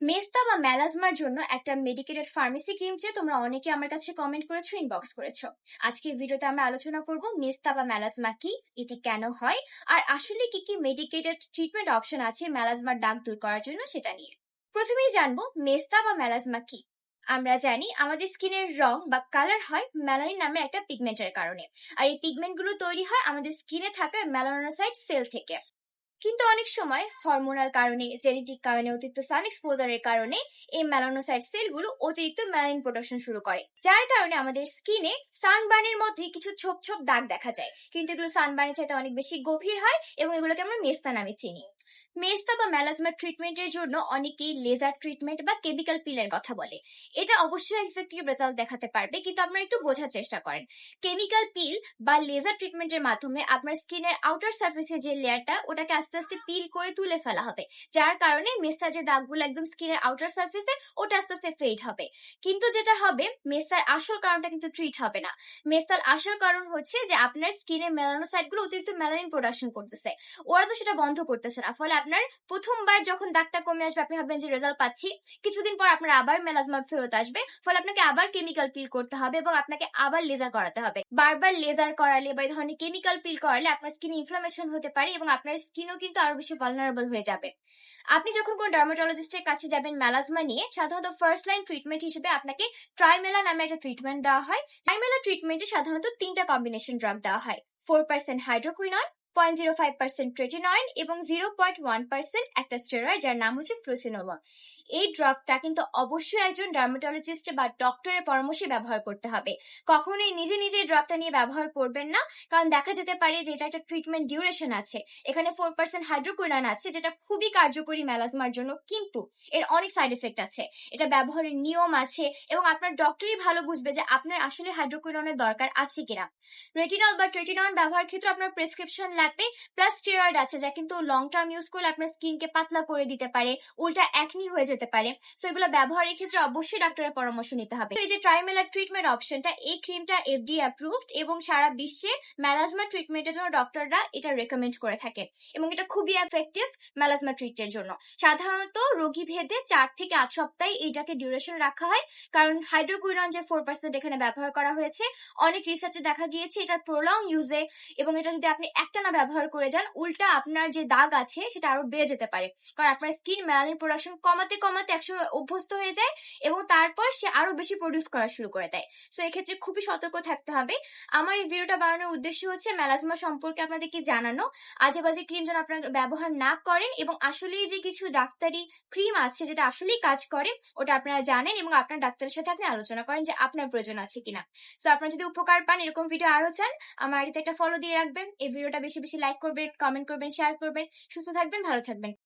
মেস্তা বা মেলাজমার জন্য একটা মেডিকেটেড ফার্মেসি ক্রিম চেয়ে তোমরা অনেকে আমার কাছে কমেন্ট করেছ ইনবক্স করেছ। আজকে ভিডিওতে আমরা আলোচনা করব মেস্তা বা মেলাজমা কি, এটি কেন হয়, আর আসলে কি কি মেডিকেটেড ট্রিটমেন্ট অপশন আছে ম্যালাজমার দাগ দূর করার জন্য সেটা নিয়ে। প্রথমেই জানব মেস্তা বা মেলাজমা কি। আমরা জানি আমাদের স্কিনের রং বা কালার হয় ম্যালানিন নামে একটা পিগমেন্টের কারণে। আর এই পিগমেন্টগুলো তৈরি হয় আমাদের স্কিনে থাকা মেলানোসাইট সেল থেকে। কিন্তু অনেক সময় হরমোনাল কারণে জেনেটিক কারণে, অতিরিক্ত সান এক্সপোজারের কারণে এই মেলানোসাইট সেলগুলো অতিরিক্ত মেলানিন প্রোডাকশন শুরু করে। যার কারণে আমাদের স্কিনে সানবার্নের মধ্যে কিছু ছোপ ছোপ দাগ দেখা যায়। কিন্তু এগুলো সানবার্নের চাইতে অনেক বেশি গভীর হয় এবং এগুলোকে আমরা মেস্তা নামে চিনি। মেস্তা বা মেলাজমা ট্রিটমেন্টের জন্য অনেকেই লেজার ট্রিটমেন্ট বা কেমিক্যাল পিলের কথা বলে। এটা অবশ্যই ইফেক্টিভ রেজাল্ট দেখাতে পারবে, কিন্তু আপনারা একটু বোঝার চেষ্টা করেন। কেমিক্যাল পিল বা লেজার ট্রিটমেন্টের মাধ্যমে আপনার স্কিনের আউটার সার্ফেসে যে লেয়ারটা ওটাকে আস্তে আস্তে পিল করে তুলে ফেলা হবে। যার কারণে মেস্তার যে দাগগুলো একদম স্কিনের আউটার সার্ফেসে ওটা আস্তে আস্তে ফেড হবে। কিন্তু যেটা হবে মেস্তার আসল কারণটা কিন্তু ট্রিট হবে না। মেস্তার আসল কারণ হচ্ছে যে আপনার স্কিনে মেলানোসাইটগুলো অতিরিক্ত মেলানিন প্রোডাকশন করতেছে। ওরা তো সেটা বন্ধ করতেছে না, ফলে আপনার প্রথমবার যখন দাগটা কমে আসবে, আপনি ভাববেন যে রেজাল্ট পাচ্ছি। কিছুদিন পর আপনার আবার মেলাজমা ফেরত আসবে, ফলে আপনাকে আবার কেমিক্যাল পিল করতে হবে এবং আপনাকে আবার লেজার করাতে হবে। বারবার লেজার করালে বা এই ধরনের কেমিক্যাল পিল করালে আপনার স্কিনে ইনফ্লামেশন হতে পারে এবং আপনার স্কিনও কিন্তু আরও বেশি ভালনারেবল হয়ে যাবে। আপনি যখন কোন ডার্মাটোলজিস্টের কাছে যাবেন মেলাজমা নিয়ে, সাধারণত ফার্স্ট লাইন ট্রিটমেন্ট হিসেবে আপনাকে ট্রাইমেলা নামে একটা ট্রিটমেন্ট দেওয়া হয়। ট্রাইমেলা ট্রিটমেন্টে সাধারণত তিনটা কম্বিনেশন ড্রাগ দেওয়া হয়। Four percent hydroquinone point zero five percent tretinoin এবং জিরো পয়েন্ট ওয়ান পার্সেন্ট একটা স্টেরয়েড যার নাম হচ্ছে ফ্লুসিনোমন এই ড্রাগটা কিন্তু অবশ্যই একজন ডার্মাটোলজিস্ট বা ডক্টরের পরামর্শে ব্যবহার করতে হবে। কখনোই নিজে নিজে ড্রাগটা নিয়ে ব্যবহার করবেন না, কারণ দেখা যেতে পারে যে এটা একটা ট্রিটমেন্ট ডিউরেশন আছে। এখানে ফোর পার্সেন্ট হাইড্রোকুইনান আছে, যেটা খুবই কার্যকরী মেলাজমার জন্য, কিন্তু এর অনেক সাইড এফেক্ট আছে। এটা ব্যবহারের নিয়ম আছে এবং আপনার ডক্টরই ভালো বুঝবে যে আপনার আসলে হাইড্রোকুইননের দরকার আছে কিনা। রেটিনল বা ট্রেটিনন ব্যবহার ক্ষেত্রে আপনার প্রেসক্রিপশন লাগবে প্লাস স্টেরয়েড আছে যা কিন্তু লং টার্ম ইউজ করলে আপনার স্কিনকে পাতলা করে দিতে পারে, উল্টা একনি হয়ে যেতে পারে। সো এগুলো ব্যবহারের ক্ষেত্রে অবশ্যই ডাক্তারের পরামর্শ নিতে হবে। এই যে ট্রাইমেলার ট্রিটমেন্ট অপশনটা এই ক্রিমটা এফডি অ্যাপ্রুভড এবং সারা বিশ্বে মেলাজমা ট্রিটমেন্টের জন্য ডক্টররা এটা রেকমেন্ড করে থাকে। এবং এটা খুবই এফেক্টিভ মেলাজমা ট্রিটের জন্য। সাধারণত রোগী ভেদে চার থেকে আট সপ্তাহে এইটাকে ডিউরেশন রাখা হয়। কারণ হাইড্রোকুইনন যে ফোর পার্সেন্ট এখানে ব্যবহার করা হয়েছে, অনেক রিসার্চে দেখা গিয়েছে এটা প্রলং ইউজে এবং এটা যদি আপনি একটা না ব্যবহার করে যান, উল্টা আপনার যে দাগ আছে সেটা আরও বেড়ে যেতে পারে। কারণ আপনার স্কিন মেলানিন প্রোডাকশন কমাতে কমাতে একসময় অভ্যস্ত হয়ে যায় এবং তারপর সে আরও বেশি প্রডিউস করা শুরু করে দেয়। সো এক্ষেত্রে খুবই সতর্ক থাকতে হবে। আমার এই ভিডিওটা বানানোর উদ্দেশ্য হচ্ছে মেলাজমা সম্পর্কে আপনাদেরকে জানানো। আজে বাজে ক্রিম যেন আপনারা ব্যবহার না করেন এবং আসলেই যে কিছু ডাক্তারি ক্রিম আছে যেটা আসলেই কাজ করে, ওটা আপনারা জানেন এবং আপনার ডাক্তারের সাথে আপনি আলোচনা করেন যে আপনার প্রয়োজন আছে কিনা। সো আপনারা যদি উপকার পান এরকম ভিডিও আরও চান, আমার আড়িতে একটা ফলো দিয়ে রাখবেন। এই ভিডিওটা বেশি বেশি লাইক করবেন কমেন্ট করবেন শেয়ার করবেন। সুস্থ থাকবেন ভালো থাকবেন।